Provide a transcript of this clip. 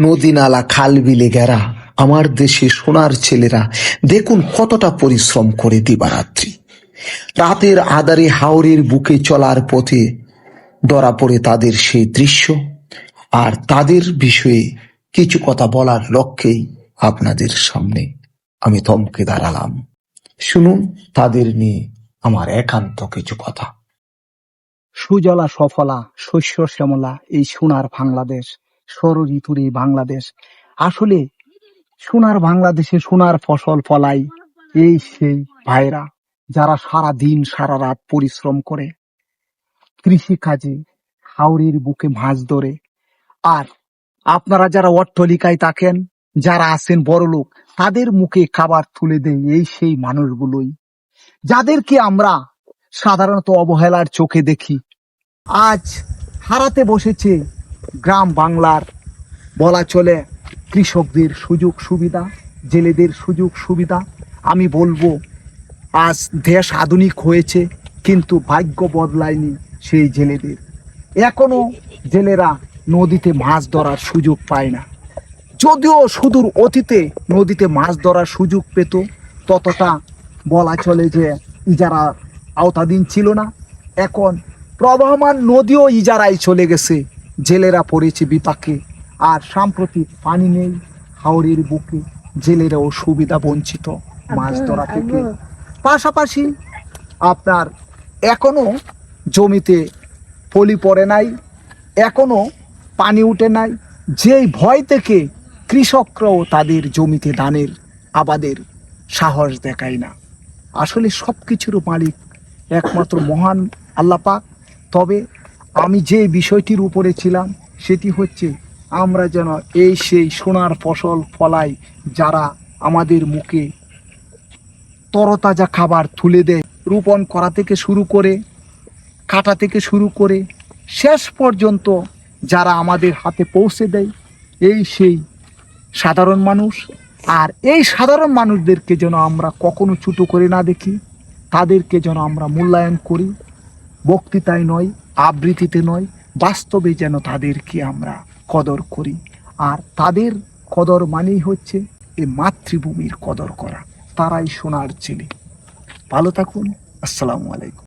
নদী নালা, খাল বিলে গেরা, আমার দেশে সোনার ছেলেরা, দেখুন কতটা পরিশ্রম করে দিবারাত্রি। রাতের আদারে হাওরের বুকে চলার পথে ধরা পড়ে তাদের সেই দৃশ্য, আর তাদের বিষয়ে কিছু কথা বলার লক্ষ্যেই আপনাদের সামনে আমি থমকে দাঁড়ালাম। শুনুন তাদের নিয়ে আমার একান্ত কিছু কথা। সুজলা সফলা, শস্য শ্যামলা, এই সোনার বাংলাদেশ। সর ঋতুর এই বাংলাদেশ। আসলে সোনার বাংলাদেশে সোনার ফসল ফলাই এই সেই ভাইরা যারা সারা দিন সারা রাত পরিশ্রম করে কৃষি কাজে হাওড়ির বুকে মাছ ধরে। আর আপনারা যারা অট্টলিকায় থাকেন, যারা আছেন বড় লোক, তাদের মুখে খাবার তুলে দেয় এই সেই মানুষগুলোই। যাদেরকে আমরা সাধারণত অবহেলার চোখে দেখি। আজ হারাতে বসেছে গ্রাম বাংলার বলা চলে কৃষকদের সুযোগ সুবিধা, জেলেদের সুযোগ সুবিধা। আমি বলব, আজ দেশ আধুনিক হয়েছে, কিন্তু ভাগ্য বদলায়নি সেই জেলেদের। এখনও জেলেরা নদীতে মাছ ধরার সুযোগ পায় না। যদিও সুদূর অতীতে নদীতে মাছ ধরার সুযোগ পেত, ততটা বলা চলে যে ইজারা আওতাধীন ছিল না। এখন প্রবাহমান নদীও ইজারায় চলে গেছে। জেলেরা পড়েছে বিপাকে আর সাম্প্রতিক পানি নেই হাওড়ের বুকে জেলেরাও সুবিধা বঞ্চিত মাছ ধরা থেকে। পাশাপাশি আপনার এখনও জমিতে পলি পড়ে নাই এখনও পানি উঠে নাই যেই ভয় থেকে কৃষকরাও তাদের জমিতে ধানের আবাদের সাহস দেখায় না। আসলে সব কিছুর মালিক একমাত্র মহান আল্লাপাক তবে আমি যে বিষয়টির উপরে ছিলাম, সেটি হচ্ছে আমরা যেন এই সেই সোনার ফসল ফলাই যারা আমাদের মুখে তরতাজা খাবার তুলে দেয়, রোপণ করা থেকে শুরু করে, কাটা থেকে শুরু করে, শেষ পর্যন্ত যারা আমাদের হাতে পৌঁছে দেয়, এই সেই সাধারণ মানুষ। আর এই সাধারণ মানুষদেরকে যেন আমরা কখনো ছুটো করে না দেখি, তাদেরকে যেন আমরা মূল্যায়ন করি। বক্তৃতায় নয় আবৃত্তিতে নয়, বাস্তবে যেন তাদেরকে আমরা কদর করি। আর তাদের কদর মানেই হচ্ছে এই মাতৃভূমির কদর করা। তারাই সোনার ছেলে। ভালো থাকুন। আসসালামু আলাইকুম।